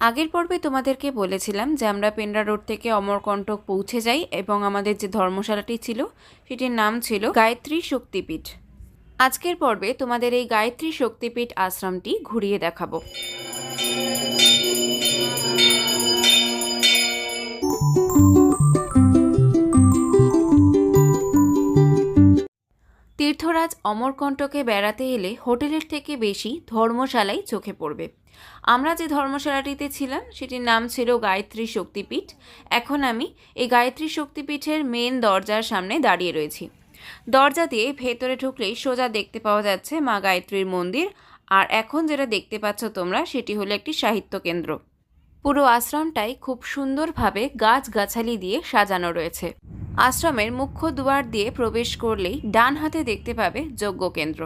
আগের পর্বে তোমাদেরকে বলেছিলাম যে আমরা পেন্ডা রোড থেকে অমরকণ্টক পৌঁছে যাই এবং আমাদের যে ধর্মশালাটি ছিল, সেটির নাম ছিল গায়ত্রী শক্তিপীঠ। আজকের পর্বে তোমাদের এই গায়ত্রী শক্তিপীঠ আশ্রমটি ঘুরিয়ে দেখাবো। তীর্থরাজ অমরকণ্টকে বেড়াতে এলে হোটেলের থেকে বেশি ধর্মশালাই চোখে পড়বে। আমরা যে ধর্মশালাটিতে ছিলাম, সেটির নাম ছিল গায়ত্রী শক্তিপীঠ। এখন আমি এই গায়ত্রী শক্তিপীঠের মেন দরজার সামনে দাঁড়িয়ে রয়েছি। দরজা দিয়ে ভেতরে ঢুকলেই সোজা দেখতে পাওয়া যাচ্ছে মা গায়ত্রীর মন্দির। আর এখন যেটা দেখতে পাচ্ছ তোমরা, সেটি হলো একটি সাহিত্য কেন্দ্র। পুরো আশ্রমটাই খুব সুন্দরভাবে গাছগাছালি দিয়ে সাজানো রয়েছে। আশ্রমের মুখ্য দুয়ার দিয়ে প্রবেশ করলেই ডান হাতে দেখতে পাবে যজ্ঞ কেন্দ্র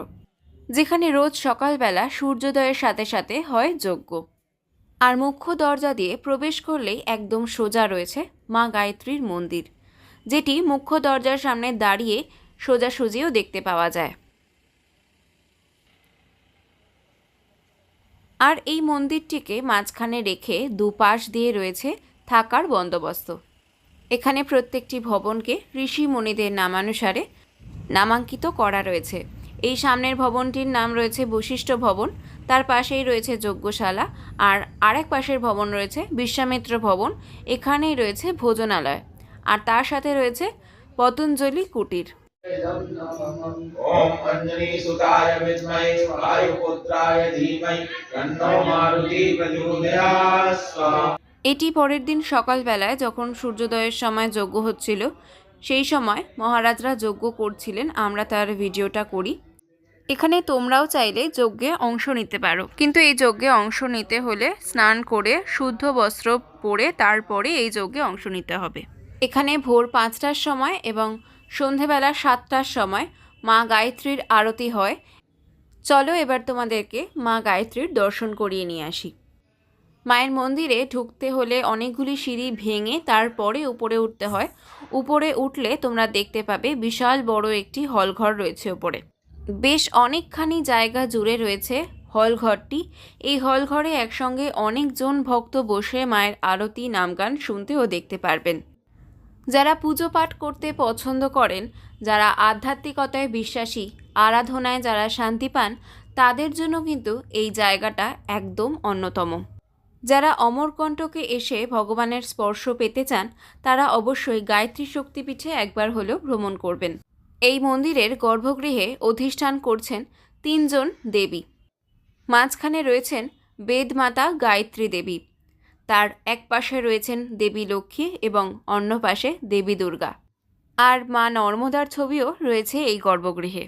যেখানে রোজ সকালবেলা সূর্যোদয়ের সাথে সাথে হয় যজ্ঞ। আর মুখ্য দরজা দিয়ে প্রবেশ করলেই একদম সোজা রয়েছে মা গায়ত্রীর মন্দির, যেটি মুখ্য দরজার সামনে দাঁড়িয়ে সোজাসুজিও দেখতে পাওয়া যায়। আর এই মন্দিরটিকে মাঝখানে রেখে দুপাশ দিয়ে রয়েছে থাকার বন্দোবস্ত। এখানে প্রত্যেকটি ভবনকে ঋষি মুনিদের নামানুসারে নামাঙ্কিত করা রয়েছে। এই সামনের ভবনটির নাম রয়েছে বশিষ্ঠ ভবন তার পাশেই রয়েছে যজ্ঞশালা আর আরেক পাশের ভবন রয়েছে বিশ্বামিত্র ভবন এখানেই রয়েছে ভোজনালয় আর তার সাথে রয়েছে পতঞ্জলি কুটির ॐ अञ्जनीसुताय विद्महे वायुपुत्राय धीमहि तन्नो मारुति प्रचोदयात् स्वाहा এটি পরের দিন সকালবেলায় যখন সূর্যোদয়ের সময় যজ্ঞ হচ্ছিল সেই সময় মহারাজরা যজ্ঞ করছিলেন আমরা তার ভিডিওটা করি এখানে তোমরাও চাইলে যজ্ঞে অংশ নিতে পারো। কিন্তু এই যজ্ঞে অংশ নিতে হলে স্নান করে, শুদ্ধ বস্ত্র পরে তারপরে এই যজ্ঞে অংশ নিতে হবে। এখানে ভোর পাঁচটার সময় এবং সন্ধেবেলা সাতটার সময় মা গায়ত্রীর আরতি হয়। চলো এবার তোমাদেরকে মা গায়ত্রীর দর্শন করিয়ে নিয়ে আসি। মায়ের মন্দিরে ঢুকতে হলে অনেকগুলি সিঁড়ি ভেঙে তারপরে উপরে উঠতে হয়। উপরে উঠলে তোমরা দেখতে পাবে বিশাল বড় একটি হলঘর রয়েছে উপরে। বেশ অনেকখানি জায়গা জুড়ে রয়েছে হলঘরটি। এই হলঘরে একসঙ্গে অনেকজন ভক্ত বসে মায়ের আরতি, নামগান শুনতে ও দেখতে পারবেন। যারা পুজো পাঠ করতে পছন্দ করেন, যারা আধ্যাত্মিকতায় বিশ্বাসী, আরাধনায় যারা শান্তি পান, তাদের জন্য কিন্তু এই জায়গাটা একদম অন্যতম। যারা অমরকণ্টকে এসে ভগবানের স্পর্শ পেতে চান, তারা অবশ্যই গায়ত্রী শক্তিপীঠে একবার হলেও ভ্রমণ করবেন। এই মন্দিরের গর্ভগৃহে অধিষ্ঠান করছেন তিনজন দেবী। মাঝখানে রয়েছেন বেদমাতা গায়ত্রী দেবী। তার এক পাশে রয়েছেন দেবী লক্ষ্মী এবং অন্য পাশে দেবী দুর্গা। আর মা নর্মদার ছবিও রয়েছে এই গর্ভগৃহে।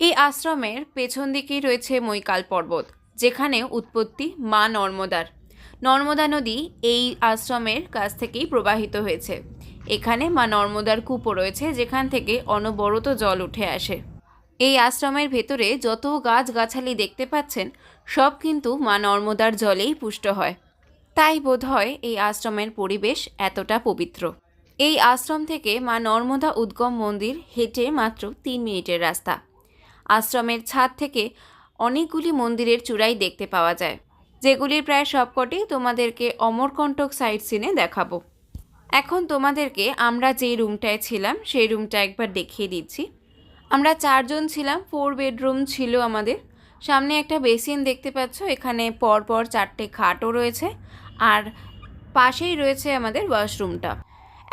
এই আশ্রমের পেছন দিকেই রয়েছে মৈকাল পর্বত, যেখানে উৎপত্তি মা নর্মদার। নর্মদা নদী এই আশ্রমের কাছ থেকেই প্রবাহিত হয়েছে। এখানে মা নর্মদার কূপও রয়েছে, যেখান থেকে অনবরত জল উঠে আসে। এই আশ্রমের ভেতরে যত গাছগাছালি দেখতে পাচ্ছেন, সব কিন্তু মা নর্মদার জলেই পুষ্ট হয়। তাই বোধ হয় এই আশ্রমের পরিবেশ এতটা পবিত্র। এই আশ্রম থেকে মা নর্মদা উদ্গম মন্দির হেঁটে মাত্র তিন মিনিটের রাস্তা। আশ্রমের ছাদ থেকে অনেকগুলি মন্দিরের চূড়াই দেখতে পাওয়া যায়, যেগুলির প্রায় সবকটি তোমাদেরকে অমরকণ্টক সাইট সিনে দেখাবো। এখন তোমাদেরকে আমরা যেই রুমটায় ছিলাম, সেই রুমটা একবার দেখিয়ে দিচ্ছি। আমরা চারজন ছিলাম ফোর বেডরুম ছিল আমাদের। সামনে একটা বেসিন দেখতে পাচ্ছ, এখানে পরপর চারটে খাটও রয়েছে, আর পাশেই রয়েছে আমাদের ওয়াশরুমটা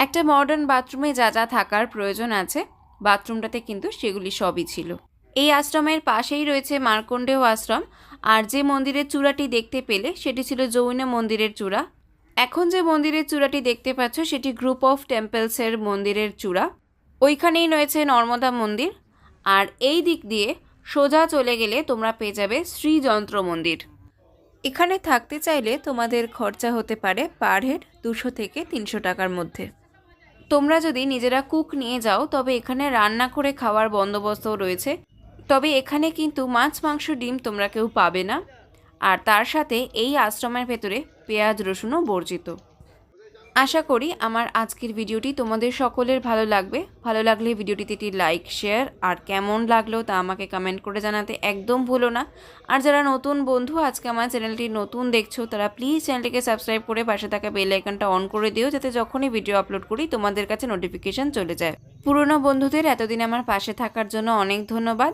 একটা মডার্ন বাথরুমে যা যা থাকার প্রয়োজন আছে বাথরুমটাতে কিন্তু সেগুলি সবই ছিল। এই আশ্রমের পাশেই রয়েছে মার্কণ্ডেয় আশ্রম, আর যে মন্দিরের চূড়াটি দেখতে পেলে সেটি ছিল জৈন মন্দিরের চূড়া। এখন যে মন্দিরের চূড়াটি দেখতে পাচ্ছ সেটি গ্রুপ অফ টেম্পলসের মন্দিরের চূড়া। ওইখানেই রয়েছে নর্মদা মন্দির, আর এই দিক দিয়ে সোজা চলে গেলে তোমরা পেয়ে যাবে শ্রীযন্ত্র মন্দির। এখানে থাকতে চাইলে তোমাদের খরচা হতে পারে পার হেড দুশো থেকে তিনশো টাকার মধ্যে। তোমরা যদি নিজেরা কুক নিয়ে যাও, তবে এখানে রান্না করে খাওয়ার বন্দোবস্তও রয়েছে। তবে এখানে কিন্তু মাছ, মাংস, ডিম তোমরা কেউ পাবে না। আর তার সাথে এই আশ্রমের ভেতরে পেঁয়াজ, রসুনও বর্জিত। আশা করি আমার আজকের ভিডিওটি তোমাদের সকলের ভালো লাগবে। ভালো লাগলে ভিডিওটিতে একটি লাইক, শেয়ার, আর কেমন লাগল তা আমাকে কমেন্ট করে জানাতে একদম ভুলো না। আর যারা নতুন বন্ধু আজকে আমার চ্যানেলটি নতুন দেখছ, তারা প্লিজ চ্যানেলটিকে সাবস্ক্রাইব করে পাশে থাকা বেল আইকনটা অন করে দিও, যাতে যখনই ভিডিও আপলোড করি তোমাদের কাছে নোটিফিকেশন চলে যায়। পুরনো বন্ধুদের এতদিন আমার পাশে থাকার জন্য অনেক ধন্যবাদ।